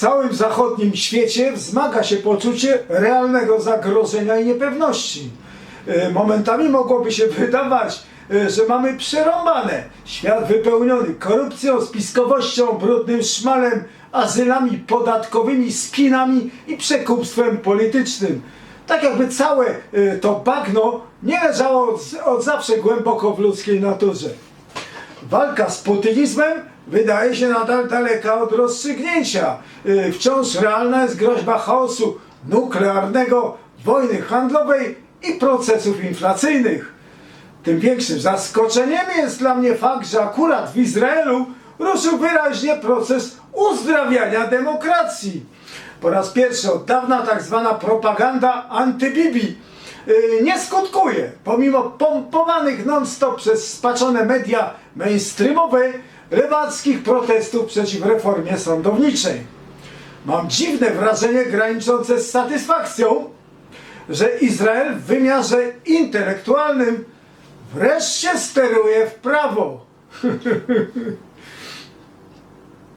całym zachodnim świecie wzmaga się poczucie realnego zagrożenia i niepewności. E, Momentami mogłoby się wydawać, e, że mamy przerąbane. Świat wypełniony korupcją, spiskowością, brudnym szmalem, azylami podatkowymi, spinami i przekupstwem politycznym. Tak jakby całe e, to bagno nie leżało od, od zawsze głęboko w ludzkiej naturze. Walka z putynizmem wydaje się nadal daleka od rozstrzygnięcia. Yy, Wciąż realna jest groźba chaosu nuklearnego, wojny handlowej i procesów inflacyjnych. Tym większym zaskoczeniem jest dla mnie fakt, że akurat w Izraelu ruszył wyraźnie proces uzdrawiania demokracji. Po raz pierwszy od dawna tak zwana propaganda antybibi nie skutkuje, pomimo pompowanych non-stop przez spaczone media mainstreamowe lewackich protestów przeciw reformie sądowniczej. Mam dziwne wrażenie graniczące z satysfakcją, że Izrael w wymiarze intelektualnym wreszcie steruje w prawo.